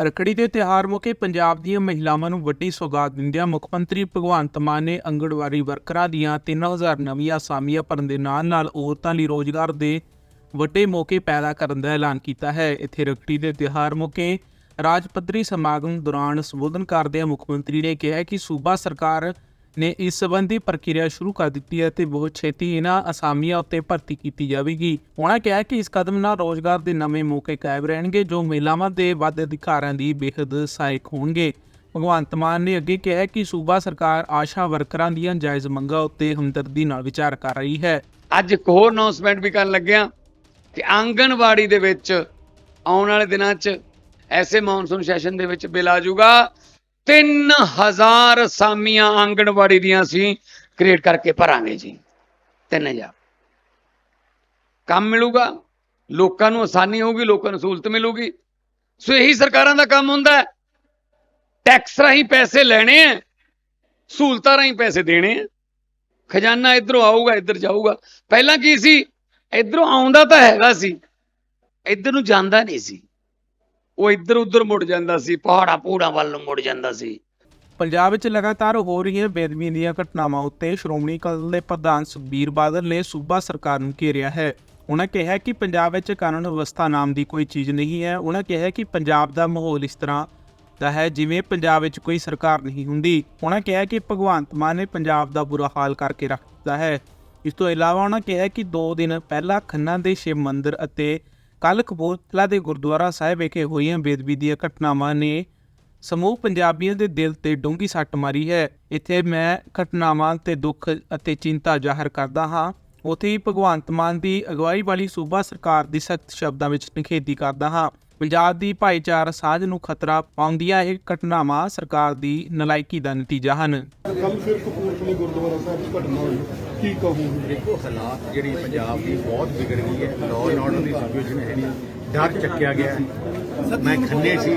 ਰੱਖੜੀ ਦੇ ਤਿਉਹਾਰ ਮੌਕੇ ਪੰਜਾਬ ਦੀਆਂ ਮਹਿਲਾਵਾਂ ਨੂੰ ਵੱਡੀ ਸੌਗਾਤ ਦਿੰਦਿਆਂ ਮੁੱਖ ਮੰਤਰੀ ਭਗਵੰਤ ਮਾਨ ਨੇ ਅੰਗਣਵਾੜੀ ਵਰਕਰਾਂ ਦੀਆਂ 3000 ਨਵੀਆਂ ਅਸਾਮੀਆਂ ਭਰਨ ਦੇ ਨਾਲ-ਨਾਲ ਔਰਤਾਂ ਲਈ ਰੋਜ਼ਗਾਰ ਦੇ ਵੱਡੇ ਮੌਕੇ ਪੈਦਾ ਕਰਨ ਦਾ ਐਲਾਨ ਕੀਤਾ ਹੈ। ਇੱਥੇ ਰੱਖੜੀ ਦੇ ਤਿਉਹਾਰ ਮੌਕੇ ਰਾਜ ਪੱਧਰੀ ਸਮਾਗਮ ਦੌਰਾਨ ਸੰਬੋਧਨ ਕਰਦਿਆਂ ਮੁੱਖ ਮੰਤਰੀ ਨੇ ਕਿਹਾ ਕਿ ਸੂਬਾ ਸਰਕਾਰ ਨੇ ਇਸ ਸੰਬੰਧੀ ਪ੍ਰਕਿਰਿਆ ਸ਼ੁਰੂ ਕਰ ਦਿੱਤੀ ਹੈ ਤੇ ਬਹੁਤ ਛੇਤੀ ਇਹਨਾਂ ਅਸਾਮੀਆਂ ਉੱਤੇ ਭਰਤੀ ਕੀਤੀ ਜਾਵੇਗੀ। ਉਹਨਾਂ ਕਿਹਾ ਕਿ ਇਸ ਕਦਮ ਨਾਲ ਰੋਜ਼ਗਾਰ ਦੇ ਨਵੇਂ ਮੌਕੇ ਕਾਇਮ ਰਹਿਣਗੇ, ਜੋ ਮਹਿਲਾਵਾਂ ਦੇ ਵੱਧ ਅਧਿਕਾਰਾਂ ਦੀ ਬੇਹੱਦ ਸਹਾਇਕ ਹੋਣਗੇ। ਭਗਵੰਤ ਮਾਨ ਨੇ ਅੱਗੇ ਕਿਹਾ ਕਿ ਸੂਬਾ ਸਰਕਾਰ ਆਸ਼ਾ ਵਰਕਰਾਂ ਦੀਆਂ ਜਾਇਜ਼ ਮੰਗਾਂ ਉੱਤੇ ਹਮਦਰਦੀ ਨਾਲ ਵਿਚਾਰ ਕਰ ਰਹੀ ਹੈ। ਅੱਜ ਇੱਕ ਹੋਰ ਅਨਾਉਂਸਮੈਂਟ ਵੀ ਕਰਨ ਲੱਗਿਆ ਕਿ ਆਂਗਣਵਾੜੀ ਦੇ ਵਿੱਚ ਆਉਣ ਵਾਲੇ ਦਿਨਾਂ 'ਚ ਐਸੇ ਮੌਨਸੂਨ ਸੈਸ਼ਨ ਦੇ ਵਿੱਚ ਬਿੱਲ ਆ ਜਾਊਗਾ। 3000 ਅਸਾਮੀਆਂ ਆਂਗਣਵਾੜੀ ਦੀਆਂ ਅਸੀਂ ਕ੍ਰੀਏਟ ਕਰਕੇ ਭਰਾਂਗੇ ਜੀ। 3000 ਕੰਮ ਮਿਲੂਗਾ, ਲੋਕਾਂ ਨੂੰ ਆਸਾਨੀ ਹੋਊਗੀ, ਲੋਕਾਂ ਨੂੰ ਸਹੂਲਤ ਮਿਲੂਗੀ। ਸੋ ਇਹੀ ਸਰਕਾਰਾਂ ਦਾ ਕੰਮ ਹੁੰਦਾ ਹੈ। ਟੈਕਸ ਰਾਹੀਂ ਪੈਸੇ ਲੈਣੇ ਆ ਸਹੂਲਤਾਂ ਰਾਹੀਂ ਪੈਸੇ ਦੇਣੇ ਆ ਖਜ਼ਾਨਾ ਇਧਰੋਂ ਆਊਗਾ, ਇੱਧਰ ਜਾਊਗਾ। ਪਹਿਲਾਂ ਕੀ ਸੀ? ਇਧਰੋਂ ਆਉਂਦਾ ਤਾਂ ਹੈਗਾ ਸੀ, ਇੱਧਰ ਨੂੰ ਜਾਂਦਾ ਨਹੀਂ ਸੀ। ਉਹ ਇੱਧਰ ਉੱਧਰ ਮੁੜ ਜਾਂਦਾ ਸੀ, ਪਹਾੜਾ ਪੂੜਾ ਵੱਲ ਨੂੰ ਮੁੜ ਜਾਂਦਾ ਸੀ। ਪੰਜਾਬ ਵਿੱਚ ਲਗਾਤਾਰ ਹੋ ਰਹੀਆਂ ਬੇਦਬੀ ਦੀਆਂ ਘਟਨਾਵਾਂ ਉੱਤੇ ਸ਼੍ਰੋਮਣੀ ਅਕਾਲੀ ਦੇ ਪ੍ਰਧਾਨ ਸੁਖਬੀਰ ਬਾਦਲ ਨੇ ਸੂਬਾ ਸਰਕਾਰ ਨੂੰ ਘੇਰਿਆ ਹੈ। ਉਹਨਾਂ ਕਿਹਾ ਕਿ ਪੰਜਾਬ ਵਿੱਚ ਕਾਨੂੰਨ ਵਿਵਸਥਾ ਨਾਮ ਦੀ ਕੋਈ ਚੀਜ਼ ਨਹੀਂ ਹੈ। ਉਹਨਾਂ ਕਿਹਾ ਕਿ ਪੰਜਾਬ ਦਾ ਮਾਹੌਲ ਇਸ ਤਰ੍ਹਾਂ ਦਾ ਹੈ ਜਿਵੇਂ ਪੰਜਾਬ ਵਿੱਚ ਕੋਈ ਸਰਕਾਰ ਨਹੀਂ ਹੁੰਦੀ। ਉਹਨਾਂ ਕਿਹਾ ਕਿ ਭਗਵੰਤ ਮਾਨ ਨੇ ਪੰਜਾਬ ਦਾ ਬੁਰਾ ਹਾਲ ਕਰਕੇ ਰੱਖ ਦਿੱਤਾ ਹੈ। ਇਸ ਤੋਂ ਇਲਾਵਾ ਉਹਨਾਂ ਕਿਹਾ ਕਿ 2 ਦਿਨ ਪਹਿਲਾਂ ਖੰਨਾ ਦੇ ਸ਼ਿਵ ਮੰਦਿਰ ਅਤੇ ਕੱਲ੍ਹ ਕਪੂਰਥਲਾ ਦੇ ਗੁਰਦੁਆਰਾ ਸਾਹਿਬ ਵਿਖੇ ਹੋਈਆਂ ਬੇਦਬੀ ਦੀਆਂ ਘਟਨਾਵਾਂ ਨੇ ਸਮੂਹ ਪੰਜਾਬੀਆਂ ਦੇ ਦਿਲ ਤੇ ਡੂੰਘੀ ਸੱਟ ਮਾਰੀ ਹੈ। ਇੱਥੇ ਮੈਂ ਘਟਨਾਵਾਂ ਤੇ ਦੁੱਖ ਅਤੇ ਚਿੰਤਾ ਜ਼ਾਹਰ ਕਰਦਾ ਹਾਂ। ਉੱਥੇ ਹੀ ਭਗਵੰਤ ਮਾਨ ਦੀ ਅਗਵਾਈ ਵਾਲੀ ਸੂਬਾ ਸਰਕਾਰ ਦੀ ਸਖਤ ਸ਼ਬਦਾਂ ਵਿੱਚ ਨਿਖੇਧੀ ਕਰਦਾ ਹਾਂ। ਪੰਜਾਬ ਦੀ ਭਾਈਚਾਰਾ ਸਾਂਝ ਨੂੰ ਖਤਰਾ ਪਾਉਂਦੀਆਂ ਇਹ ਘਟਨਾਵਾਂ ਸਰਕਾਰ ਦੀ ਨਲਾਇਕੀ ਦਾ ਨਤੀਜਾ ਹਨ। ਕੱਲ ਫਿਰ ਕਪੂਰਥਲੇ ਗੁਰਦੁਆਰਾ ਸਾਹਿਬ 'ਚ ਘਟਨਾ ਹੋਈ। ਕੀ ਕਹੋਗੇ? ਦੇਖੋ, ਹਾਲਾਤ ਜਿਹੜੀ ਪੰਜਾਬ ਦੀ ਬਹੁਤ ਵਿਗੜ ਗਈ ਹੈ। ਲਾਅ ਐਂਡ ਆਰਡਰ ਦੀ ਸਿਚੁਏਸ਼ਨ ਹੈ ਨਹੀਂ ਡਰ ਚੱਕਿਆ ਗਿਆ। ਮੈਂ ਖੰਨੇ ਸੀ।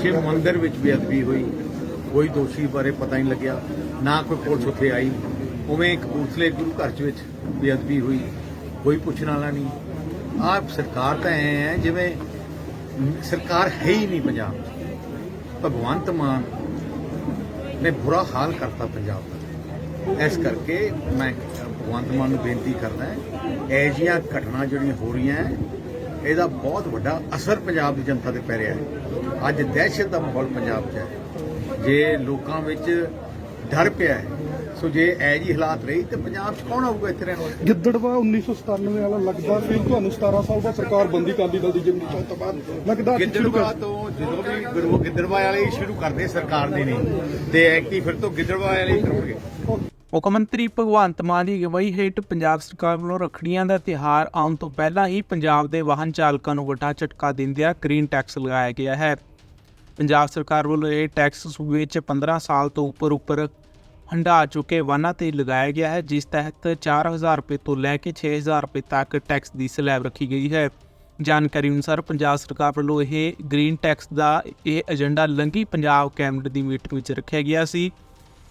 ਸ਼ਿਵ ਮੰਦਿਰ ਵਿੱਚ ਬੇਅਦਬੀ ਹੋਈ। ਕੋਈ ਦੋਸ਼ੀ ਬਾਰੇ ਪਤਾ ਨਹੀਂ ਲੱਗਿਆ। ਨਾ ਕੋਈ ਪੁਲਿਸ ਉੱਥੇ ਆਈ। ਉਵੇਂ ਕਪੂਰਥਲੇ ਗੁਰੂ ਘਰ ਚ ਵਿੱਚ ਬੇਅਦਬੀ ਹੋਈ। ਕੋਈ ਪੁੱਛਣ ਵਾਲਾ ਨਹੀਂ। ਆਹ ਸਰਕਾਰ ਤਾਂ ਐ ਹੈ, ਜਿਵੇਂ ਸਰਕਾਰ ਹੈ ਹੀ ਨਹੀਂ ਪੰਜਾਬ ਭਗਵੰਤ ਮਾਨ ਨੇ ਬੁਰਾ ਹਾਲ ਕਰਤਾ ਪੰਜਾਬ ਦਾ। ਇਸ ਕਰਕੇ ਮੈਂ ਭਗਵੰਤ ਮਾਨ ਨੂੰ ਬੇਨਤੀ ਕਰਦਾ ਹੈ ਇਹ ਜੀਆਂ ਘਟਨਾ ਜਿਹੜੀਆਂ ਹੋ ਰਹੀਆਂ ਇਹਦਾ ਬਹੁਤ ਵੱਡਾ ਅਸਰ ਪੰਜਾਬ ਦੀ ਜਨਤਾ ਤੇ ਪੈ ਰਿਹਾ ਹੈ। ਅੱਜ ਦਹਿਸ਼ਤ ਦਾ ਮਾਹੌਲ ਪੰਜਾਬ 'ਚ ਹੈ। ਜੇ ਲੋਕਾਂ ਵਿੱਚ ਡਰ ਪਿਆ ਹੈ ਸੋ ਜੇ ਇਹ ਜੀ ਹਾਲਾਤ ਰਹੀ ਤੇ ਪੰਜਾਬ 'ਚ ਕੌਣ ਆਊਗਾ ਇੱਥੇ ਰਹਿਣ ਵਾਲਾ? ਗਿੱਦੜਵਾ 1997 ਵਾਲਾ ਲੱਗਦਾ ਫਿਰ ਤੁਹਾਨੂੰ 17 ਸਾਲ ਦਾ ਸਰਕਾਰ ਬੰਦੀ ਕਾਲੀ ਦਲ ਦੀ ਜਿੰਨੀ ਚੋਂ ਤੋਂ ਬਾਅਦ ਲੱਗਦਾ ਗਿੱਦੜਵਾ ਤੋਂ ਜਦੋਂ ਵੀ ਗੁਰੂ ਗਿੱਦੜਵਾ ਵਾਲੇ ਸ਼ੁਰੂ ਕਰਦੇ ਸਰਕਾਰ ਦੇ ਨਹੀਂ ਤੇ ਐਕਟੀ ਫਿਰ ਤੋਂ ਗਿੱਦੜਵਾ ਵਾਲੇ ਹੀ ਕਰਨਗੇ ਮੁੱਖ ਮੰਤਰੀ ਭਗਵੰਤ ਮਾਨ ਦੀ ਅਗਵਾਈ ਹੇਠ ਪੰਜਾਬ ਸਰਕਾਰ ਵੱਲੋਂ ਰੱਖੜੀਆਂ ਦਾ ਤਿਹਾਰ ਆਉਣ ਤੋਂ ਪਹਿਲਾਂ ਹੀ ਪੰਜਾਬ ਦੇ ਵਾਹਨ ਚਾਲਕਾਂ ਨੂੰ ਵੱਡਾ ਝਟਕਾ ਦਿੰਦਿਆਂ ਗ੍ਰੀਨ ਟੈਕਸ ਲਗਾਇਆ ਗਿਆ ਹੈ। ਪੰਜਾਬ ਸਰਕਾਰ ਵੱਲੋਂ ਇਹ ਟੈਕਸ ਸੂਬੇ ਵਿੱਚ 15 ਸਾਲ ਤੋਂ ਉੱਪਰ ਉੱਪਰ ਹੰਢਾ ਚੁੱਕੇ ਵਾਹਨਾਂ ਤੇ ਲਗਾਇਆ ਗਿਆ ਹੈ, ਜਿਸ ਤਹਿਤ 4000 ਰੁਪਏ ਤੋਂ ਲੈ ਕੇ 6000 ਰੁਪਏ ਤੱਕ ਟੈਕਸ ਦੀ ਸਲੈਬ ਰੱਖੀ ਗਈ ਹੈ। ਜਾਣਕਾਰੀ ਅਨੁਸਾਰ ਪੰਜਾਬ ਸਰਕਾਰ ਵੱਲੋਂ ਇਹ ਗ੍ਰੀਨ ਟੈਕਸ ਦਾ ਇਹ ਏਜੰਡਾ ਲੰਘੀ ਪੰਜਾਬ ਕੈਬਨਿਟ ਦੀ ਮੀਟਿੰਗ ਵਿੱਚ ਰੱਖਿਆ ਗਿਆ ਸੀ।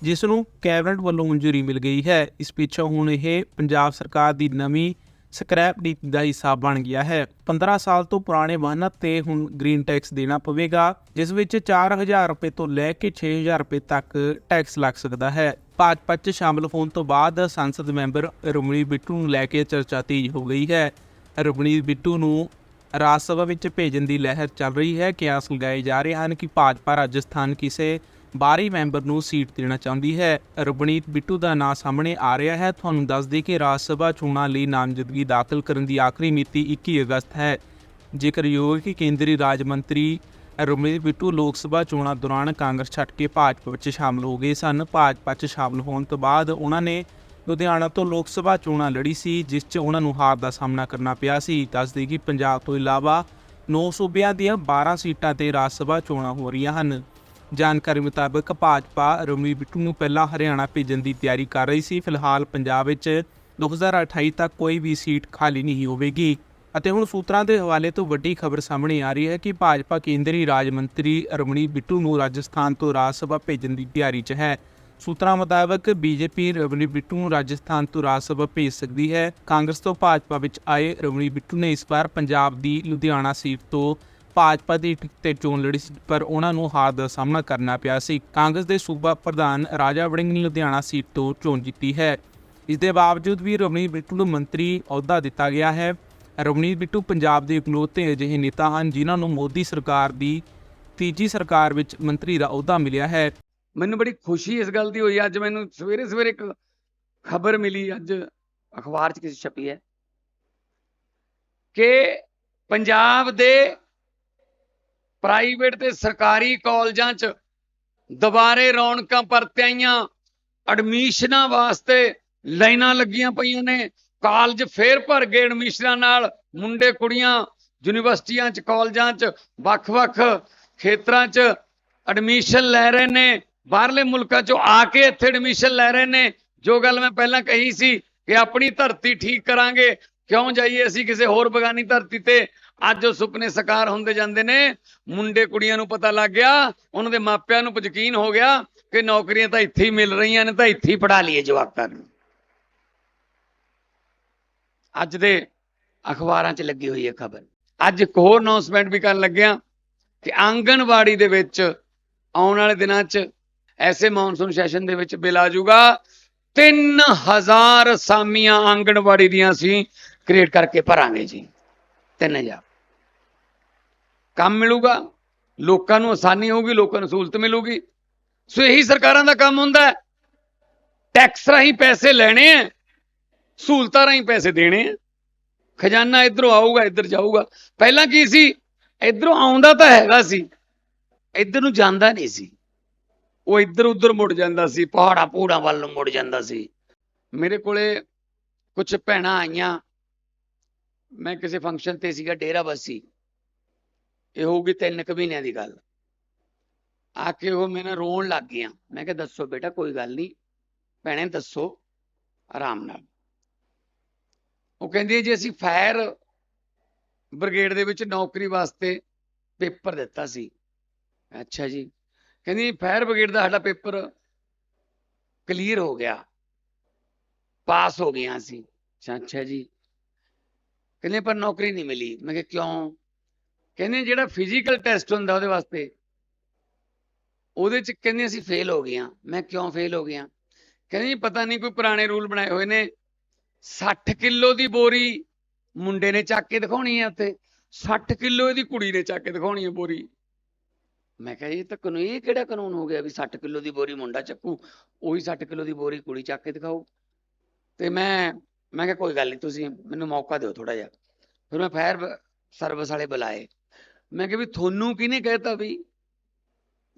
ਜਿਸ ਨੂੰ ਕੈਬਨਿਟ ਵੱਲੋਂ ਮਨਜ਼ੂਰੀ ਮਿਲ ਗਈ ਹੈ। ਇਸ ਪਿੱਛੋਂ ਹੁਣ ਇਹ ਪੰਜਾਬ ਸਰਕਾਰ ਦੀ ਨਵੀਂ ਸਕ੍ਰੈਪ ਨੀਤੀ ਦਾ ਹਿੱਸਾ ਬਣ ਗਿਆ ਹੈ। 15 ਸਾਲ ਤੋਂ ਪੁਰਾਣੇ ਵਾਹਨਾਂ ਤੇ ਹੁਣ ਗ੍ਰੀਨ ਟੈਕਸ ਦੇਣਾ ਪਵੇਗਾ, ਜਿਸ ਵਿੱਚ 4000 ਰੁਪਏ ਤੋਂ ਲੈ ਕੇ 6000 ਰੁਪਏ ਤੱਕ ਟੈਕਸ ਲੱਗ ਸਕਦਾ ਹੈ। ਭਾਜਪਾ 'ਚ ਸ਼ਾਮਲ ਹੋਣ ਤੋਂ ਬਾਅਦ ਸੰਸਦ ਮੈਂਬਰ ਰਮਣੀ ਬਿੱਟੂ ਨੂੰ ਲੈ ਕੇ ਚਰਚਾ ਤੇਜ਼ ਹੋ ਗਈ ਹੈ। ਰਮਣੀ ਬਿੱਟੂ ਨੂੰ ਰਾਜ ਸਭਾ ਵਿੱਚ ਭੇਜਣ ਦੀ ਲਹਿਰ ਚੱਲ ਰਹੀ ਹੈ। ਕਿਆਸ ਲਗਾਏ ਜਾ ਰਹੇ ਹਨ ਕਿ ਭਾਜਪਾ ਰਾਜਸਥਾਨ ਕਿਸੇ ਬਾਹਰੀ ਮੈਂਬਰ ਨੂੰ ਸੀਟ ਦੇਣਾ ਚਾਹੁੰਦੀ ਹੈ। ਰਵਨੀਤ ਬਿੱਟੂ ਦਾ ਨਾਂ ਸਾਹਮਣੇ ਆ ਰਿਹਾ ਹੈ। ਤੁਹਾਨੂੰ ਦੱਸ ਦੇ ਕਿ ਰਾਜ ਸਭਾ ਚੋਣਾਂ ਲਈ ਨਾਮਜ਼ਦਗੀ ਦਾਖਲ ਕਰਨ ਦੀ ਆਖਰੀ ਮਿਤੀ 21 ਅਗਸਤ ਹੈ। ਜ਼ਿਕਰਯੋਗ ਹੈ ਕਿ ਕੇਂਦਰੀ ਰਾਜ ਮੰਤਰੀ ਰਵਨੀਤ ਬਿੱਟੂ ਲੋਕ ਸਭਾ ਚੋਣਾਂ ਦੌਰਾਨ ਕਾਂਗਰਸ ਛੱਡ ਕੇ ਭਾਜਪਾ ਵਿੱਚ ਸ਼ਾਮਲ ਹੋ ਗਏ ਸਨ, ਭਾਜਪਾ 'ਚ ਸ਼ਾਮਲ ਹੋਣ ਤੋਂ ਬਾਅਦ ਉਹਨਾਂ ਨੇ ਲੁਧਿਆਣਾ ਤੋਂ ਲੋਕ ਸਭਾ ਚੋਣਾਂ ਲੜੀ ਸੀ, ਜਿਸ 'ਚ ਉਹਨਾਂ ਨੂੰ ਹਾਰ ਦਾ ਸਾਹਮਣਾ ਕਰਨਾ ਪਿਆ ਸੀ। ਦੱਸਦੇ ਕਿ ਪੰਜਾਬ ਤੋਂ ਇਲਾਵਾ 9 ਸੂਬਿਆਂ ਦੀਆਂ 12 ਸੀਟਾਂ ਤੇ ਰਾਜ ਸਭਾ ਚੋਣਾਂ ਹੋ ਰਹੀਆਂ ਹਨ। ਜਾਣਕਾਰੀ ਮੁਤਾਬਕ ਭਾਜਪਾ ਰਮਨੀਤ ਬਿੱਟੂ ਨੂੰ ਪਹਿਲਾਂ ਹਰਿਆਣਾ ਭੇਜਣ ਦੀ ਤਿਆਰੀ ਕਰ ਰਹੀ ਸੀ। ਫਿਲਹਾਲ ਪੰਜਾਬ ਵਿੱਚ 2028 ਤੱਕ ਕੋਈ ਵੀ ਸੀਟ ਖਾਲੀ ਨਹੀਂ ਹੋਵੇਗੀ। ਅਤੇ ਹੁਣ ਸੂਤਰਾਂ ਦੇ ਹਵਾਲੇ ਤੋਂ ਵੱਡੀ ਖਬਰ ਸਾਹਮਣੇ ਆ ਰਹੀ ਹੈ ਕਿ ਭਾਜਪਾ ਕੇਂਦਰੀ ਰਾਜ ਮੰਤਰੀ ਰਮਣੀ ਬਿੱਟੂ ਨੂੰ ਰਾਜਸਥਾਨ ਤੋਂ ਰਾਜ ਸਭਾ ਭੇਜਣ ਦੀ ਤਿਆਰੀ 'ਚ ਹੈ। ਸੂਤਰਾਂ ਮੁਤਾਬਕ ਬੀਜੇਪੀ ਰਮਣੀ ਬਿੱਟੂ ਨੂੰ ਰਾਜਸਥਾਨ ਤੋਂ ਰਾਜ ਸਭਾ ਭੇਜ ਸਕਦੀ ਹੈ। ਕਾਂਗਰਸ ਤੋਂ ਭਾਜਪਾ ਵਿੱਚ ਆਏ ਰਮਣੀ ਬਿੱਟੂ ਨੇ ਇਸ ਵਾਰ ਪੰਜਾਬ ਦੀ ਲੁਧਿਆਣਾ ਸੀਟ ਤੋਂ ਭਾਜਪਾ ਦੀ ਤੇ ਚੋਣ ਲੜੀ ਸੀ, ਪਰ ਉਹਨਾਂ ਨੂੰ ਹਾਰ ਦਾ ਸਾਹਮਣਾ ਕਰਨਾ ਪਿਆ ਸੀ। ਕਾਂਗਰਸ ਦੇ ਸੂਬਾ ਪ੍ਰਧਾਨ ਰਾਜਾ ਵੜਿੰਗ ਨੇ ਲੁਧਿਆਣਾ ਸੀਟ ਤੋਂ ਚੋਣ ਜਿੱਤੀ ਹੈ। ਇਸ ਦੇ ਬਾਵਜੂਦ ਵੀ ਰਵਨੀਤ ਬਿੱਟੂ ਨੂੰ ਮੰਤਰੀ ਅਹੁਦਾ ਦਿੱਤਾ ਗਿਆ ਹੈ। ਰਵਨੀਤ ਬਿੱਟੂ ਪੰਜਾਬ ਦੇ ਇਕਲੌਤੇ ਅਜਿਹੇ ਨੇਤਾ ਹਨ, ਜਿਨ੍ਹਾਂ ਨੂੰ ਮੋਦੀ ਸਰਕਾਰ ਦੀ ਤੀਜੀ ਸਰਕਾਰ ਵਿੱਚ ਮੰਤਰੀ ਦਾ ਅਹੁਦਾ ਮਿਲਿਆ ਹੈ। ਮੈਨੂੰ ਬੜੀ ਖੁਸ਼ੀ ਇਸ ਗੱਲ ਦੀ ਹੋਈ। ਅੱਜ ਮੈਨੂੰ ਸਵੇਰੇ ਸਵੇਰੇ ਇੱਕ ਖਬਰ ਮਿਲੀ, ਅੱਜ ਅਖਬਾਰ 'ਚ ਕਿਸੇ ਛਪੀ ਹੈ, ਕਿ ਪੰਜਾਬ ਦੇ ਪ੍ਰਾਈਵੇਟ ਤੇ ਸਰਕਾਰੀ ਕਾਲਜਾਂ 'ਚ ਦੁਬਾਰੇ ਰੌਣਕਾਂ ਪਰਤ ਆਈਆਂ ਐਡਮਿਸ਼ਨਾਂ ਵਾਸਤੇ ਲਾਈਨਾਂ ਲੱਗੀਆਂ ਪਈਆਂ ਨੇ। ਕਾਲਜ ਫੇਰ ਭਰ ਗਏ ਐਡਮਿਸ਼ਨਾਂ ਨਾਲ। ਮੁੰਡੇ, ਕੁੜੀਆਂ ਯੂਨੀਵਰਸਿਟੀਆਂ 'ਚ, ਕਾਲਜਾਂ 'ਚ, ਵੱਖ-ਵੱਖ ਖੇਤਰਾਂ 'ਚ ਐਡਮਿਸ਼ਨ ਲੈ ਰਹੇ ਨੇ। ਬਾਹਰਲੇ ਮੁਲਕਾਂ 'ਚੋਂ ਆ ਕੇ ਇੱਥੇ ਐਡਮਿਸ਼ਨ ਲੈ ਰਹੇ ਨੇ। ਜੋ ਗੱਲ ਮੈਂ ਪਹਿਲਾਂ ਕਹੀ ਸੀ ਕਿ ਆਪਣੀ ਧਰਤੀ ਠੀਕ ਕਰਾਂਗੇ, ਕਿਉਂ ਜਾਈਏ ਅਸੀਂ ਕਿਸੇ ਹੋਰ ਬਗਾਨੀ ਧਰਤੀ ਤੇ? ਅੱਜ ਉਹ ਸੁਪਨੇ ਸਾਕਾਰ ਹੁੰਦੇ ਜਾਂਦੇ ਨੇ, ਮੁੰਡੇ ਕੁੜੀਆਂ ਨੂੰ ਪਤਾ ਲੱਗ ਗਿਆ, ਉਹਨਾਂ ਦੇ ਮਾਪਿਆਂ ਨੂੰ ਯਕੀਨ ਹੋ ਗਿਆ ਕਿ ਨੌਕਰੀਆਂ ਤਾਂ ਇੱਥੇ ਹੀ ਮਿਲ ਰਹੀਆਂ ਨੇ, ਤਾਂ ਇੱਥੇ ਹੀ ਪੜਾ ਲਈਏ ਜਵਾਕਾਂ ਨੂੰ। ਅੱਜ ਦੇ ਅਖਬਾਰਾਂ 'ਚ ਲੱਗੀ ਹੋਈ ਹੈ ਖਬਰ। ਅੱਜ ਇੱਕ ਹੋਰ ਅਨਾਉਂਸਮੈਂਟ ਵੀ ਕਰਨ ਲੱਗਿਆ ਕਿ ਆਂਗਣਵਾੜੀ ਦੇ ਵਿੱਚ ਆਉਣ ਵਾਲੇ ਦਿਨਾਂ 'ਚ ਐਸੇ ਮੌਨਸੂਨ ਸੈਸ਼ਨ ਦੇ ਵਿੱਚ ਬਿੱਲ ਆ ਜਾਊਗਾ। 3000 ਅਸਾਮੀਆਂ ਆਂਗਣਵਾੜੀ ਦੀਆਂ ਅਸੀਂ ਕ੍ਰੀਏਟ ਕਰਕੇ ਭਰਾਂਗੇ ਜੀ। 3000 ਕੰਮ ਮਿਲੂਗਾ, ਲੋਕਾਂ ਨੂੰ ਆਸਾਨੀ ਹੋਊਗੀ, ਲੋਕਾਂ ਨੂੰ ਸਹੂਲਤ ਮਿਲੂਗੀ। ਸੋ ਇਹੀ ਸਰਕਾਰਾਂ ਦਾ ਕੰਮ ਹੁੰਦਾ ਹੈ। ਟੈਕਸ ਰਾਹੀਂ ਪੈਸੇ ਲੈਣੇ ਆ ਸਹੂਲਤਾਂ ਰਾਹੀਂ ਪੈਸੇ ਦੇਣੇ ਆ ਖਜ਼ਾਨਾ ਇਧਰੋਂ ਆਊਗਾ, ਇੱਧਰ ਜਾਊਗਾ। ਪਹਿਲਾਂ ਕੀ ਸੀ? ਇਧਰੋਂ ਆਉਂਦਾ ਤਾਂ ਹੈਗਾ ਸੀ, ਇੱਧਰ ਨੂੰ ਜਾਂਦਾ ਨਹੀਂ ਸੀ। ਉਹ ਇੱਧਰ ਉੱਧਰ ਮੁੜ ਜਾਂਦਾ ਸੀ, ਪਹਾੜਾ ਪੂੜਾ ਵੱਲ ਨੂੰ ਮੁੜ ਜਾਂਦਾ ਸੀ। ਮੇਰੇ ਕੋਲੇ ਕੁਝ ਭੈਣਾਂ ਆਈਆਂ। ਮੈਂ ਕਿਸੇ ਫੰਕਸ਼ਨ ਤੇ ਸੀਗਾ, ਡੇਰਾ ਬੱਸੀ। ਇਹ ਹੋਊਗੀ ਤਿੰਨ ਕੁ ਮਹੀਨਿਆਂ ਦੀ ਗੱਲ। ਆ ਕੇ ਉਹ ਮੇਰੇ ਨਾਲ ਰੋਣ ਲੱਗ ਗਈਆਂ। ਮੈਂ ਕਿਹਾ, ਦੱਸੋ ਬੇਟਾ, ਕੋਈ ਗੱਲ ਨਹੀਂ। ਭੈਣੇ, ਦੱਸੋ। ਆਰਾਮ ਨਾਲ। ਉਹ ਕਹਿੰਦੀ ਜੀ ਅਸੀਂ ਫਾਇਰ ਬ੍ਰਿਗੇਡ ਦੇ ਵਿੱਚ ਨੌਕਰੀ ਵਾਸਤੇ ਪੇਪਰ ਦਿੱਤਾ ਸੀ। ਅੱਛਾ ਜੀ। ਕਹਿੰਦੀ, ਫਾਇਰ ਬ੍ਰਿਗੇਡ ਦਾ ਸਾਡਾ ਪੇਪਰ ਕਲੀਅਰ ਹੋ ਗਿਆ। ਪਾਸ ਹੋ ਗਿਆ ਸੀ ਅੱਛਾ ਅੱਛਾ ਜੀ। ਕਹਿੰਦੇ, ਪਰ ਨੌਕਰੀ ਨਹੀਂ ਮਿਲੀ। ਮੈਂ ਕਿਹਾ, ਕਿਉਂ? ਕਹਿੰਦੇ ਜਿਹੜਾ ਫਿਜ਼ੀਕਲ ਟੈਸਟ ਹੁੰਦਾ ਉਹਦੇ ਵਾਸਤੇ, ਉਹਦੇ ਚ ਕਹਿੰਦੇ ਅਸੀਂ ਫੇਲ ਹੋ ਗਏ ਹਾਂ। ਮੈਂ ਕਿਉਂ ਫੇਲ ਹੋ ਗਿਆ ਕਹਿੰਦੇ ਜੀ ਪਤਾ ਨਹੀਂ ਕੋਈ ਪੁਰਾਣੇ ਰੂਲ ਬਣਾਏ ਹੋਏ ਨੇ। 60 ਕਿਲੋ ਦੀ ਬੋਰੀ ਮੁੰਡੇ ਨੇ ਚੱਕ ਕੇ ਦਿਖਾਉਣੀ ਹੈ ਉੱਥੇ। 60 ਕਿਲੋ ਇਹਦੀ ਕੁੜੀ ਨੇ ਚੱਕ ਕੇ ਦਿਖਾਉਣੀ ਹੈ ਬੋਰੀ। ਮੈਂ ਕਿਹਾ ਇਹ ਤਾਂ ਕਾਨੂੰਨ, ਇਹ ਕਿਹੜਾ ਕਾਨੂੰਨ ਹੋ ਗਿਆ ਵੀ 60 ਕਿਲੋ ਦੀ ਬੋਰੀ ਮੁੰਡਾ ਚੱਕੂ? ਉਹੀ 60 ਕਿਲੋ ਦੀ ਬੋਰੀ ਕੁੜੀ ਚੱਕ ਕੇ ਦਿਖਾਓ। ਤੇ ਮੈਂ ਮੈਂ ਕਿਹਾ ਕੋਈ ਗੱਲ ਨਹੀਂ, ਤੁਸੀਂ ਮੈਨੂੰ ਮੌਕਾ ਦਿਓ ਥੋੜਾ ਜਿਹਾ। ਫਿਰ ਮੈਂ ਫਾਇਰ ਸਰਵਿਸ ਵਾਲੇ ਬੁਲਾਏ। ਮੈਂ ਕਿਹਾ ਵੀ ਤੁਹਾਨੂੰ ਕਿਹਨੇ ਕਹਿਤਾ ਵੀ?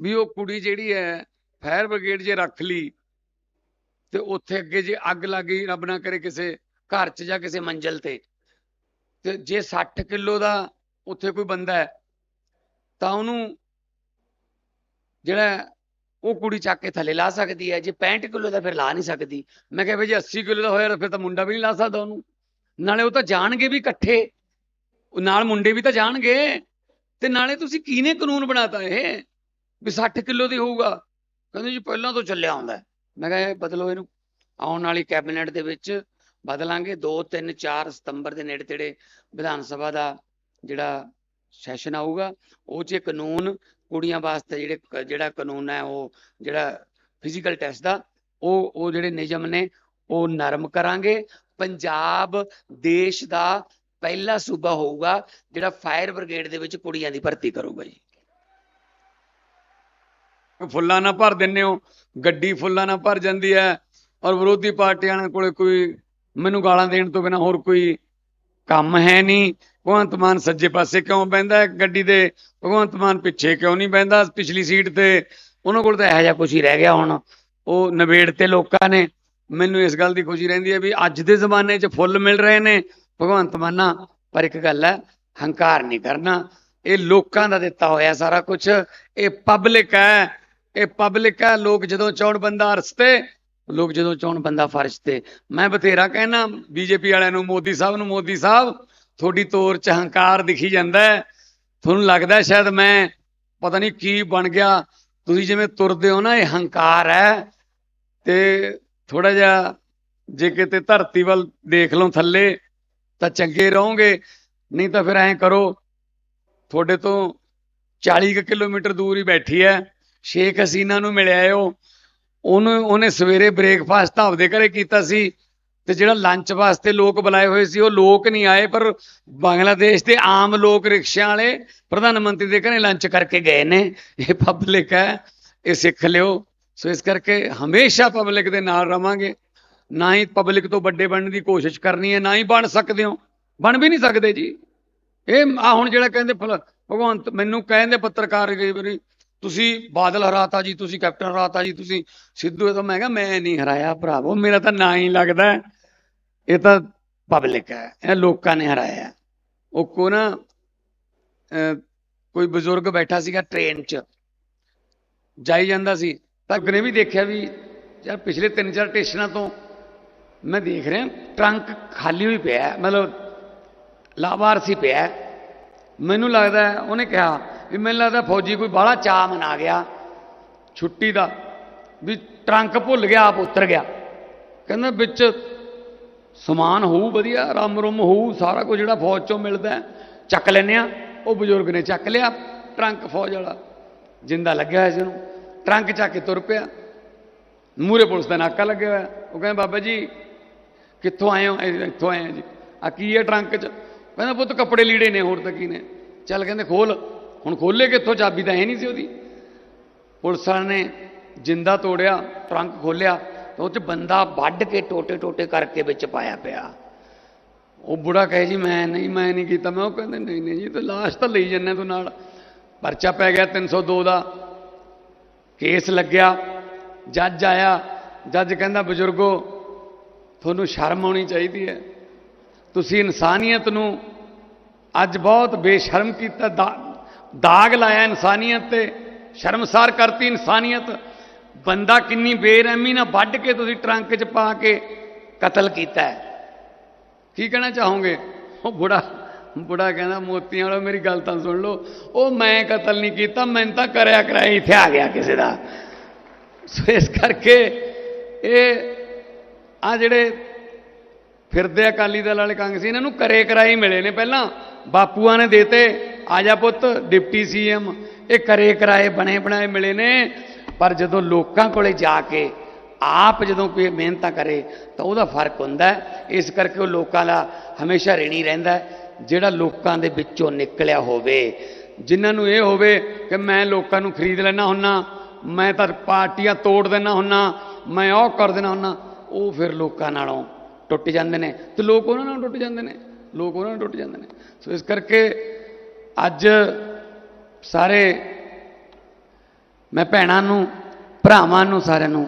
ਵੀ ਉਹ ਕੁੜੀ ਜਿਹੜੀ ਹੈ, ਫਾਇਰ ਬ੍ਰਿਗੇਡ ਜੇ ਰੱਖ ਲਈ ਤੇ ਉੱਥੇ ਅੱਗੇ ਜੇ ਅੱਗ ਲੱਗ ਗਈ, ਰੱਬ ਨਾ ਕਰੇ ਕਿਸੇ ਘਰ 'ਚ ਜਾਂ ਕਿਸੇ ਮੰਜ਼ਲ ਤੇ। ਤੇ ਜੇ 60 ਕਿਲੋ ਦਾ ਉੱਥੇ ਕੋਈ ਬੰਦਾ ਹੈ, ਤਾਂ ਉਹਨੂੰ ਜਿਹੜਾ ਉਹ ਕੁੜੀ ਚੱਕ ਕੇ ਥੱਲੇ ਲਾ ਸਕਦੀ ਹੈ। ਜੇ 65 ਕਿਲੋ ਦਾ ਫਿਰ ਲਾ ਨਹੀਂ ਸਕਦੀ। ਮੈਂ ਕਿਹਾ ਵੀ ਜੇ 80 ਕਿਲੋ ਦਾ ਹੋਇਆ ਤਾਂ ਫਿਰ ਤਾਂ ਮੁੰਡਾ ਵੀ ਨਹੀਂ ਲਾ ਸਕਦਾ ਉਹਨੂੰ। ਨਾਲੇ ਉਹ ਤਾਂ ਜਾਣਗੇ ਵੀ ਇਕੱਠੇ। ਨਾਲ ਮੁੰਡੇ ਵੀ ਤਾਂ ਜਾਣਗੇ। ਤੇ ਨਾਲੇ ਤੁਸੀਂ ਕਿਹਨੇ ਕਾਨੂੰਨ ਬਣਾਤਾ ਇਹ? ਵੀ 60 ਕਿਲੋ ਦੀ ਹੋਊਗਾ। ਕਹਿੰਦੇ ਜੀ ਪਹਿਲਾਂ ਤੋਂ ਚੱਲਿਆ ਆਉਂਦਾ ਮੈਂ ਕਿਹਾ ਬਦਲੋ ਇਹਨੂੰ। ਆਉਣ ਵਾਲੀ ਕੈਬਨਿਟ ਦੇ ਵਿੱਚ ਬਦਲਾਂਗੇ। 2 3 4 ਸਤੰਬਰ ਦੇ ਨੇੜੇ ਤੇੜੇ ਵਿਧਾਨ ਸਭਾ ਦਾ ਜਿਹੜਾ ਸੈਸ਼ਨ ਆਊਗਾ, ਉਹ 'ਚ ਇਹ ਕਾਨੂੰਨ ਕੁੜੀਆਂ ਵਾਸਤੇ ਜਿਹੜੇ ਜਿਹੜਾ ਕਾਨੂੰਨ ਹੈ, ਉਹ ਜਿਹੜਾ ਫਿਜ਼ੀਕਲ ਟੈਸਟ ਦਾ, ਉਹ ਉਹ ਜਿਹੜੇ ਨਿਯਮ ਨੇ, ਉਹ ਨਰਮ ਕਰਾਂਗੇ। ਪੰਜਾਬ ਦੇਸ਼ ਦਾ ਪਹਿਲਾ ਸੂਬਾ ਹੋਊਗਾ ਜਿਹੜਾ ਫਾਇਰ ਬ੍ਰਿਗੇਡ ਦੇ ਵਿੱਚ ਕੁੜੀਆਂ ਦੀ ਭਰਤੀ ਕਰੂਗਾ ਜੀ। ਫੁੱਲਾਂ ਨਾਲ ਭਰ ਦਿੰਨੇ ਹੋ, ਗੱਡੀ ਫੁੱਲਾਂ ਨਾਲ ਭਰ ਜਾਂਦੀ ਹੈ ਔਰ ਵਿਰੋਧੀ ਪਾਰਟੀਆਂ ਦੇ ਕੋਲੇ ਕੋਈ ਮੈਨੂੰ ਗਾਲਾਂ ਦੇਣ ਤੋਂ ਬਿਨਾ ਹੋਰ ਕੋਈ ਕੰਮ ਹੈ ਨਹੀਂ। ਭਗਵੰਤ ਮਾਨ ਸੱਜੇ ਪਾਸੇ ਕਿਉਂ ਬਹਿੰਦਾ ਗੱਡੀ ਦੇ? ਭਗਵੰਤ ਮਾਨ ਪਿੱਛੇ ਕਿਉਂ ਨਹੀਂ ਬਹਿੰਦਾ? ਪਿਛਲੀ ਸੀਟ ਤੇ ਉਹਨਾਂ ਕੋਲ ਤਾਂ ਇਹੋ ਜਿਹਾ ਕੁਝ ਹੀ ਰਹਿ ਗਿਆ ਹੁਣ। ਉਹ ਨਵੇੜ ਤੇ ਲੋਕਾਂ ਨੇ। ਮੈਨੂੰ ਇਸ ਗੱਲ ਦੀ ਖੁਸ਼ੀ ਰਹਿੰਦੀ ਹੈ ਵੀ ਅੱਜ ਦੇ ਜ਼ਮਾਨੇ 'ਚ ਫੁੱਲ ਮਿਲ ਰਹੇ ਨੇ। ਭਗਵੰਤ ਮਾਨਾ, ਪਰ ਇੱਕ ਗੱਲ ਹੈ, ਹੰਕਾਰ ਨਹੀਂ ਕਰਨਾ। ਇਹ ਲੋਕਾਂ ਦਾ ਦਿੱਤਾ ਹੋਇਆ ਸਾਰਾ ਕੁਝ ਇਹ ਪਬਲਿਕ ਹੈ। ਇਹ ਪਬਲਿਕ ਹੈ। ਲੋਕ ਜਦੋਂ ਚੌਣ ਬੰਦਾ ਅਰਸ ਤੇ, ਲੋਕ ਜਦੋਂ ਚੌਣ ਬੰਦਾ ਫਰਸ਼ ਤੇ। ਮੈਂ ਬਥੇਰਾ ਕਹਿਣਾ ਬੀਜੇਪੀ ਵਾਲਿਆਂ ਨੂੰ, ਮੋਦੀ ਸਾਹਿਬ ਨੂੰ, ਮੋਦੀ ਸਾਹਿਬ, ਤੁਹਾਡੀ ਤੋਰ ਚ ਹੰਕਾਰ ਦਿਖੀ ਜਾਂਦਾ ਤੁਹਾਨੂੰ ਲੱਗਦਾ ਸ਼ਾਇਦ ਮੈਂ ਪਤਾ ਨਹੀਂ ਕੀ ਬਣ ਗਿਆ। ਤੁਸੀਂ ਜਿਵੇਂ ਤੁਰਦੇ ਹੋ ਨਾ, ਇਹ ਹੰਕਾਰ ਹੈ। ਤੇ ਥੋੜਾ ਜਿਹਾ ਜੇ ਕਿਤੇ ਧਰਤੀ ਵੱਲ ਦੇਖ ਲਓ ਥੱਲੇ ਤਾਂ ਚੰਗੇ ਰਹੋਗੇ, ਨਹੀਂ ਤਾਂ ਫਿਰ ਐਂ ਕਰੋ, ਤੁਹਾਡੇ ਤੋਂ 40 ਕੁ ਕਿਲੋਮੀਟਰ ਦੂਰ ਹੀ ਬੈਠੀ ਹੈ, ਸ਼ੇਖ ਹਸੀਨਾ ਨੂੰ ਮਿਲਿਆ ਉਹ ਉਹਨੂੰ, ਉਹਨੇ ਸਵੇਰੇ ਬ੍ਰੇਕਫਾਸਟ ਤਾਂ ਆਪਦੇ ਘਰੇ ਕੀਤਾ ਸੀ, ਤੇ ਜਿਹੜਾ ਲੰਚ ਵਾਸਤੇ ਲੋਕ ਬੁਲਾਏ ਹੋਏ ਸੀ, ਉਹ ਲੋਕ ਨਹੀਂ ਆਏ, ਪਰ ਬੰਗਲਾਦੇਸ਼ ਦੇ ਆਮ ਲੋਕ ਰਿਕਸ਼ਿਆਂ ਵਾਲੇ ਪ੍ਰਧਾਨ ਮੰਤਰੀ ਦੇ ਘਰੇ ਲੰਚ ਕਰਕੇ ਗਏ ਨੇ। ਇਹ ਪਬਲਿਕ ਹੈ, ਇਹ ਸਿੱਖ ਲਿਓ। ਸੋ ਇਸ ਕਰਕੇ ਹਮੇਸ਼ਾ ਪਬਲਿਕ ਦੇ ਨਾਲ ਰਵਾਂਗੇ। ਨਾ ਹੀ ਪਬਲਿਕ ਤੋਂ ਵੱਡੇ ਬਣਨ ਦੀ ਕੋਸ਼ਿਸ਼ ਕਰਨੀ ਹੈ ਨਾ ਹੀ ਬਣ ਸਕਦੇ ਹੋ। ਬਣ ਵੀ ਨਹੀਂ ਸਕਦੇ ਜੀ। ਇਹ ਆ ਹੁਣ ਜਿਹੜਾ ਕਹਿੰਦੇ ਭਗਵੰਤ ਮੈਨੂੰ ਕਹਿੰਦੇ ਪੱਤਰਕਾਰ ਕਈ ਵਾਰੀ ਤੁਸੀਂ ਬਾਦਲ ਹਰਾਤਾ ਜੀ ਤੁਸੀਂ ਕੈਪਟਨ ਹਰਾਤਾ ਜੀ ਤੁਸੀਂ ਸਿੱਧੂ ਤਾਂ ਮੈਂ ਕਿਹਾ ਮੈਂ ਨਹੀਂ ਹਰਾਇਆ ਭਰਾਵੋ ਮੇਰਾ ਤਾਂ ਨਾਂ ਹੀ ਲੱਗਦਾ ਇਹ ਤਾਂ ਪਬਲਿਕ ਹੈ ਇਹ ਲੋਕਾਂ ਨੇ ਹਰਾਇਆ। ਉਹ ਕੋ ਨਾ ਅਹ, ਕੋਈ ਬਜ਼ੁਰਗ ਬੈਠਾ ਸੀਗਾ ਟ੍ਰੇਨ 'ਚ ਜਾਈ ਜਾਂਦਾ ਸੀ ਤਾਂ ਅਗਨੇ ਵੀ ਦੇਖਿਆ ਵੀ ਯਾਰ ਪਿਛਲੇ ਤਿੰਨ ਚਾਰ ਸਟੇਸ਼ਨਾਂ ਤੋਂ ਮੈਂ ਦੇਖ ਰਿਹਾ, ਟਰੰਕ ਖਾਲੀ ਹੋਈ ਪਿਆ, ਮਤਲਬ ਲਾਵਾਰਸੀ ਪਿਆ। ਮੈਨੂੰ ਲੱਗਦਾ ਉਹਨੇ ਕਿਹਾ ਵੀ ਮੈਨੂੰ ਲੱਗਦਾ ਫੌਜੀ ਕੋਈ ਬਾਹਲਾ ਚਾਅ ਮਨਾ ਗਿਆ, ਛੁੱਟੀ ਦਾ, ਵੀ ਟਰੰਕ ਭੁੱਲ ਗਿਆ, ਆਪ ਉਤਰ ਗਿਆ। ਕਹਿੰਦਾ ਵਿੱਚ ਸਮਾਨ ਹੋਊ ਵਧੀਆ, ਰਮ ਰੁਮ ਹੋਊ, ਸਾਰਾ ਕੁਝ ਜਿਹੜਾ ਫੌਜ ਚੋਂ ਮਿਲਦਾ ਚੱਕ ਲੈਨੇ ਆ ਉਹ ਬਜ਼ੁਰਗ ਨੇ ਚੱਕ ਲਿਆ, ਟਰੰਕ ਫੌਜ ਵਾਲਾ, ਜਿੰਦਾ ਲੱਗਿਆ ਹੋਇਆ ਸੀ ਉਹਨੂੰ। ਟਰੰਕ ਚੱਕ ਕੇ ਤੁਰ ਪਿਆ। ਮੂਰੇ ਪੁਲਿਸ ਦਾ ਨਾਕਾ ਲੱਗਿਆ ਹੋਇਆ। ਉਹ ਕਹਿੰਦਾ, ਬਾਬਾ ਜੀ ਕਿੱਥੋਂ ਆਏ ਹੋ? ਇੱਥੋਂ ਆਏ ਆ ਜੀ। ਆ ਕੀ ਹੈ ਟਰੰਕ 'ਚ? ਕਹਿੰਦਾ, ਪੁੱਤ, ਕੱਪੜੇ ਲੀੜੇ ਨੇ, ਹੋਰ ਤਾਂ ਕੀ ਨੇ? ਚੱਲ ਕਹਿੰਦੇ, ਖੋਲ। ਹੁਣ ਖੋਲੇ ਕਿੱਥੋਂ? ਚਾਬੀ ਤਾਂ ਹੈ ਨਹੀਂ ਸੀ ਉਹਦੀ। ਪੁਲਿਸ ਵਾਲਿਆਂ ਨੇ ਜਿੰਦਾ ਤੋੜਿਆ, ਟਰੰਕ ਖੋਲਿਆ ਤਾਂ ਉਹ 'ਚ ਬੰਦਾ ਵੱਢ ਕੇ ਟੋਟੇ ਟੋਟੇ ਕਰਕੇ ਵਿੱਚ ਪਾਇਆ ਪਿਆ। ਉਹ ਬੁੜਾ ਕਹੇ ਜੀ, ਮੈਂ ਨਹੀਂ ਮੈਂ ਨਹੀਂ ਕੀਤਾ। ਮੈਂ ਉਹ ਕਹਿੰਦੇ, ਨਹੀਂ ਨਹੀਂ ਜੀ, ਤੇ ਲਾਸ਼ ਤਾਂ ਲਈ ਜੰਨੇ ਤੂੰ ਨਾਲ। ਪਰਚਾ ਪੈ ਗਿਆ 302 ਦਾ। ਕੇਸ ਲੱਗਿਆ। ਜੱਜ ਆਇਆ। ਜੱਜ ਕਹਿੰਦਾ, ਬਜ਼ੁਰਗੋ ਤੁਹਾਨੂੰ ਸ਼ਰਮ ਆਉਣੀ ਚਾਹੀਦੀ ਹੈ। ਤੁਸੀਂ ਇਨਸਾਨੀਅਤ ਨੂੰ ਅੱਜ ਬਹੁਤ ਬੇਸ਼ਰਮ ਕੀਤਾ, ਦਾ- ਦਾਗ ਲਾਇਆ ਇਨਸਾਨੀਅਤ ਤੇ, ਸ਼ਰਮਸਾਰ ਕਰਤੀ ਇਨਸਾਨੀਅਤ। ਬੰਦਾ ਕਿੰਨੀ ਬੇਰਹਿਮੀ ਨਾਲ ਵੱਢ ਕੇ ਤੁਸੀਂ ਟਰੰਕ 'ਚ ਪਾ ਕੇ ਕਤਲ ਕੀਤਾ ਕੀ ਕਹਿਣਾ ਚਾਹੋਗੇ? ਉਹ ਬੁੜਾ ਬੁੜਾ ਕਹਿੰਦਾ, ਮੋਤੀਆਂ ਵਾਲਾ, ਮੇਰੀ ਗੱਲ ਤਾਂ ਸੁਣ ਲਓ। ਉਹ ਮੈਂ ਕਤਲ ਨਹੀਂ ਕੀਤਾ, ਮੈਂ ਤਾਂ ਕਰਿਆ ਕਰਾਇਆ ਇੱਥੇ ਆ ਗਿਆ ਕਿਸੇ ਦਾ। ਸੋ ਇਸ ਕਰਕੇ ਇਹ ਆ ਜਿਹੜੇ ਫਿਰਦੇ ਅਕਾਲੀ ਦਲ ਵਾਲੇ ਕਾਂਗਰਸੀ, ਇਹਨਾਂ ਨੂੰ ਕਰੇ ਕਰਾਈ ਮਿਲੇ ਨੇ ਪਹਿਲਾਂ। ਬਾਪੂਆਂ ਨੇ ਦੇਤੇ ਆਜਾ ਪੁੱਤ, ਡਿਪਟੀ ਸੀਐਮ। ਇਹ ਕਰੇ ਕਰਾਏ, ਬਣੇ ਬਣਾਏ ਮਿਲੇ ਨੇ। ਪਰ ਜਦੋਂ ਲੋਕਾਂ ਕੋਲੇ ਜਾ ਕੇ ਆਪ ਜਦੋਂ ਕੋਈ ਮਿਹਨਤਾਂ ਕਰੇ, ਤਾਂ ਉਹਦਾ ਫ਼ਰਕ ਹੁੰਦਾ ਇਸ ਕਰਕੇ ਉਹ ਲੋਕਾਂ ਦਾ ਹਮੇਸ਼ਾ ਰੇਣੀ ਰਹਿੰਦਾ ਜਿਹੜਾ ਲੋਕਾਂ ਦੇ ਵਿੱਚੋਂ ਨਿਕਲਿਆ ਹੋਵੇ, ਜਿਨ੍ਹਾਂ ਨੂੰ ਇਹ ਹੋਵੇ ਕਿ ਮੈਂ ਲੋਕਾਂ ਨੂੰ ਖਰੀਦ ਲੈਣਾ ਹੁੰਨਾ, ਮੈਂ ਤਾਂ ਪਾਰਟੀਆਂ ਤੋੜ ਦੇਣਾ ਹੁੰਨਾ, ਮੈਂ ਉਹ ਕਰ ਦੇਣਾ ਹੁੰਨਾ ਉਹ ਫਿਰ ਲੋਕਾਂ ਨਾਲੋਂ ਟੁੱਟ ਜਾਂਦੇ ਨੇ ਤੇ ਲੋਕ ਉਹਨਾਂ ਨਾਲ ਟੁੱਟ ਜਾਂਦੇ ਨੇ, ਲੋਕ ਉਹਨਾਂ ਨਾਲ ਟੁੱਟ ਜਾਂਦੇ ਨੇ। ਸੋ ਇਸ ਕਰਕੇ ਅੱਜ ਸਾਰੇ ਮੈਂ ਭੈਣਾਂ ਨੂੰ, ਭਰਾਵਾਂ ਨੂੰ ਸਾਰਿਆਂ ਨੂੰ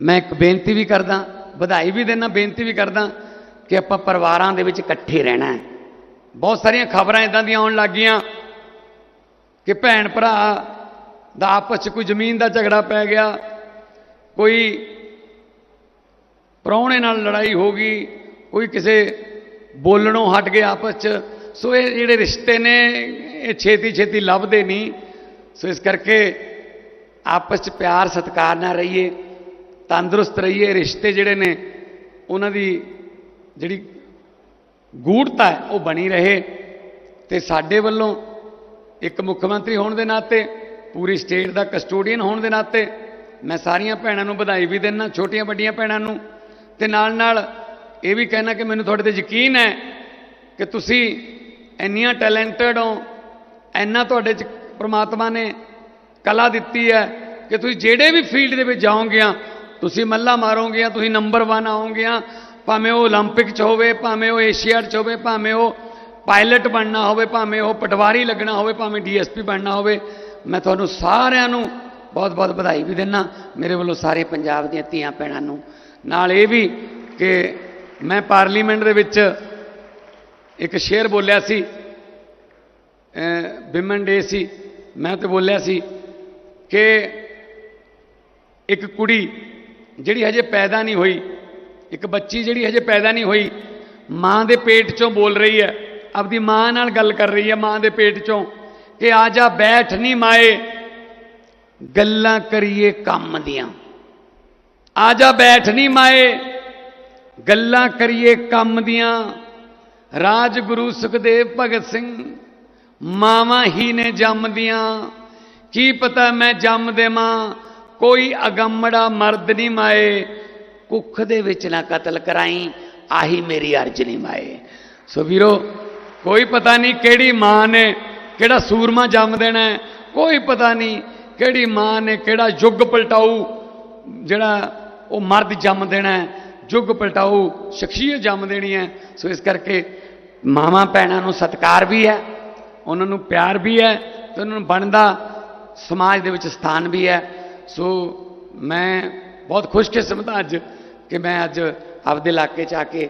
ਮੈਂ ਇੱਕ ਬੇਨਤੀ ਵੀ ਕਰਦਾ, ਵਧਾਈ ਵੀ ਦੇਣਾ ਬੇਨਤੀ ਵੀ ਕਰਦਾ ਕਿ ਆਪਾਂ ਪਰਿਵਾਰਾਂ ਦੇ ਵਿੱਚ ਇਕੱਠੇ ਰਹਿਣਾ ਹੈ। ਬਹੁਤ ਸਾਰੀਆਂ ਖਬਰਾਂ ਇਦਾਂ ਦੀਆਂ ਆਉਣ ਲੱਗੀਆਂ ਕਿ ਭੈਣ ਭਰਾ ਦਾ ਆਪਸ 'ਚ ਕੋਈ ਜ਼ਮੀਨ ਦਾ ਝਗੜਾ ਪੈ ਗਿਆ, ਕੋਈ ਪ੍ਰਾਹੁਣੇ ਨਾਲ ਲੜਾਈ ਹੋ ਗਈ, ਕੋਈ ਕਿਸੇ ਬੋਲਣੋਂ ਹਟ ਗਏ ਆਪਸ 'ਚ। ਸੋ ਇਹ ਜਿਹੜੇ ਰਿਸ਼ਤੇ ਨੇ, ਇਹ ਛੇਤੀ ਛੇਤੀ ਲੱਭਦੇ ਨਹੀਂ। ਸੋ ਇਸ ਕਰਕੇ ਆਪਸ 'ਚ ਪਿਆਰ, ਸਤਿਕਾਰ ਨਾਲ ਰਹੀਏ, ਤੰਦਰੁਸਤ ਰਹੀਏ। ਰਿਸ਼ਤੇ ਜਿਹੜੇ ਨੇ, ਉਹਨਾਂ ਦੀ ਜਿਹੜੀ ਗੂੜਤਾ ਉਹ ਬਣੀ ਰਹੇ। ਤੇ ਸਾਡੇ ਵੱਲੋਂ ਇੱਕ ਮੁੱਖ ਮੰਤਰੀ ਹੋਣ ਦੇ ਨਾਤੇ, ਪੂਰੀ ਸਟੇਟ ਦਾ ਕਸਟੋਡੀਅਨ ਹੋਣ ਦੇ ਨਾਤੇ, ਮੈਂ ਸਾਰੀਆਂ ਭੈਣਾਂ ਨੂੰ ਵਧਾਈ ਵੀ ਦਿੰਦਾ ਛੋਟੀਆਂ ਵੱਡੀਆਂ ਭੈਣਾਂ ਨੂੰ। ਤੇ ਨਾਲ ਨਾਲ ਇਹ ਵੀ ਕਹਿਣਾ ਕਿ ਮੈਨੂੰ ਤੁਹਾਡੇ ਤੇ ਯਕੀਨ ਹੈ ਕਿ ਤੁਸੀਂ ਇੰਨੀਆਂ ਟੈਲੈਂਟਡ ਹੋ ਇੰਨਾ ਤੁਹਾਡੇ ਚ ਪ੍ਰਮਾਤਮਾ ਨੇ ਕਲਾ ਦਿੱਤੀ ਹੈ ਕਿ ਤੁਸੀਂ ਜਿਹੜੇ ਵੀ ਫੀਲਡ ਦੇ ਵਿੱਚ ਜਾਓਗੀਆਂ ਤੁਸੀਂ ਮੱਲਾ ਮਾਰੋਗੀਆਂ ਤੁਸੀਂ ਨੰਬਰ 1 ਆਓਗੀਆਂ ਭਾਵੇਂ ਉਹ 올림픽 ਚ ਹੋਵੇ ਭਾਵੇਂ ਉਹ ਏਸ਼ੀਆਡ ਚ ਹੋਵੇ ਭਾਵੇਂ ਉਹ ਪਾਇਲਟ ਬਣਨਾ ਹੋਵੇ ਭਾਵੇਂ ਉਹ ਪਟਵਾਰੀ ਲੱਗਣਾ ਹੋਵੇ ਭਾਵੇਂ ਡੀਐਸਪੀ ਬਣਨਾ ਹੋਵੇ ਮੈਂ ਤੁਹਾਨੂੰ ਸਾਰਿਆਂ ਨੂੰ ਬਹੁਤ ਬਹੁਤ ਵਧਾਈ ਵੀ ਦਿੰਦਾ ਮੇਰੇ ਵੱਲੋਂ ਸਾਰੇ ਪੰਜਾਬ ਦੀਆਂ ਧੀਆਂ ਭੈਣਾਂ ਨੂੰ ਨਾਲ ਇਹ ਵੀ ਕਿ ਮੈਂ ਪਾਰਲੀਮੈਂਟ ਦੇ ਵਿੱਚ ਇੱਕ ਸ਼ੇਰ ਬੋਲਿਆ ਸੀ ਵਿਮਨ ਡੇ ਸੀ, ਮੈਂ ਤੇ ਬੋਲਿਆ ਸੀ ਕਿ ਇੱਕ ਕੁੜੀ ਜਿਹੜੀ ਹਜੇ ਪੈਦਾ ਨਹੀਂ ਹੋਈ, ਇੱਕ ਬੱਚੀ ਜਿਹੜੀ ਹਜੇ ਪੈਦਾ ਨਹੀਂ ਹੋਈ, ਮਾਂ ਦੇ ਪੇਟ ਚੋਂ ਬੋਲ ਰਹੀ ਹੈ, ਆਪਦੀ ਮਾਂ ਨਾਲ ਗੱਲ ਕਰ ਰਹੀ ਹੈ ਮਾਂ ਦੇ ਪੇਟ ਚੋਂ ਕਿ ਆ ਜਾ ਬੈਠ ਨਹੀਂ ਮਾਏ, ਗੱਲਾਂ ਕਰੀਏ ਕੰਮ ਦੀਆਂ। ਆ ਜਾ ਬੈਠ ਨਹੀਂ ਮਾਏ। ਗੱਲਾਂ ਕਰੀਏ ਕੰਮ ਦੀਆਂ। ਰਾਜਗੁਰੂ ਸੁਖਦੇਵ ਭਗਤ ਸਿੰਘ, ਮਾਵਾਂ ਹੀ ਨੇ ਜੰਮਦੀਆਂ ਕੀ ਪਤਾ ਮੈਂ ਜੰਮ ਦੇਵਾਂ। ਕੋਈ ਅਗੰਮੜਾ ਮਰਦ ਨਹੀਂ ਮਾਏ। ਕੁੱਖ ਦੇ ਵਿੱਚ ਨਾ ਕਤਲ ਕਰਾਈ, ਆਹੀ ਮੇਰੀ ਅਰਜ਼ ਨਹੀਂ ਮਾਏ। ਸੋ ਵੀਰੋ, ਕੋਈ ਪਤਾ ਨਹੀਂ ਕਿਹੜੀ ਮਾਂ ਨੇ ਕਿਹੜਾ ਸੂਰਮਾ ਜੰਮ ਦੇਣਾ ਕੋਈ ਪਤਾ ਨਹੀਂ ਕਿਹੜੀ ਮਾਂ ਨੇ ਕਿਹੜਾ ਯੁੱਗ ਪਲਟਾਊ, ਜਿਹੜਾ ਉਹ ਮਰਦ ਜੰਮ ਦੇਣਾ ਹੈ, ਯੁੱਗ ਪਲਟਾਊ ਸ਼ਖਸੀਅਤ ਜੰਮ ਦੇਣੀ ਹੈ। ਸੋ ਇਸ ਕਰਕੇ ਮਾਵਾਂ ਭੈਣਾਂ ਨੂੰ ਸਤਿਕਾਰ ਵੀ ਹੈ ਉਹਨਾਂ ਨੂੰ ਪਿਆਰ ਵੀ ਹੈ ਤੇ ਉਹਨਾਂ ਨੂੰ ਬਣਦਾ ਸਮਾਜ ਦੇ ਵਿੱਚ ਸਥਾਨ ਵੀ ਹੈ। ਸੋ ਮੈਂ ਬਹੁਤ ਖੁਸ਼ਕਿਸਮਤ ਹਾਂ ਅੱਜ ਕਿ ਮੈਂ ਅੱਜ ਆਪਦੇ ਇਲਾਕੇ 'ਚ ਆ ਕੇ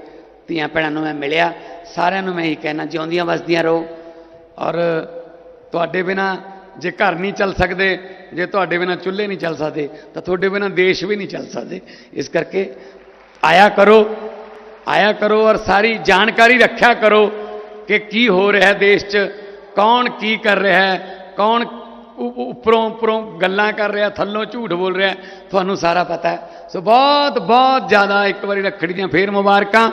ਧੀਆਂ ਭੈਣਾਂ ਨੂੰ ਮੈਂ ਮਿਲਿਆ। ਸਾਰਿਆਂ ਨੂੰ ਮੈਂ ਇਹੀ ਕਹਿਣਾ ਜਿਉਂਦੀਆਂ ਵਸਦੀਆਂ ਰਹੋ। ਔਰ ਤੁਹਾਡੇ ਬਿਨਾ ਜੇ ਘਰ ਨਹੀਂ ਚੱਲ ਸਕਦੇ, ਜੇ ਤੁਹਾਡੇ ਬਿਨਾ ਚੁੱਲ੍ਹੇ ਨਹੀਂ ਚੱਲ ਸਕਦੇ, ਤਾਂ ਤੁਹਾਡੇ ਬਿਨਾ ਦੇਸ਼ ਵੀ ਨਹੀਂ ਚੱਲ ਸਕਦੇ। ਇਸ ਕਰਕੇ ਆਇਆ ਕਰੋ ਆਇਆ ਕਰੋ ਔਰ ਸਾਰੀ ਜਾਣਕਾਰੀ ਰੱਖਿਆ ਕਰੋ ਕਿ ਕੀ ਹੋ ਰਿਹਾ ਦੇਸ਼ 'ਚ, ਕੌਣ ਕੀ ਕਰ ਰਿਹਾ ਹੈ, ਕੌਣ ਉੱਪਰੋਂ ਉੱਪਰੋਂ ਗੱਲਾਂ ਕਰ ਰਿਹਾ, ਥੱਲੋਂ ਝੂਠ ਬੋਲ ਰਿਹਾ ਤੁਹਾਨੂੰ ਸਾਰਾ ਪਤਾ ਹੈ। ਸੋ ਬਹੁਤ ਬਹੁਤ ਜ਼ਿਆਦਾ ਇੱਕ ਵਾਰੀ ਰੱਖੜੀ ਦੀਆਂ ਫੇਰ ਮੁਬਾਰਕਾਂ।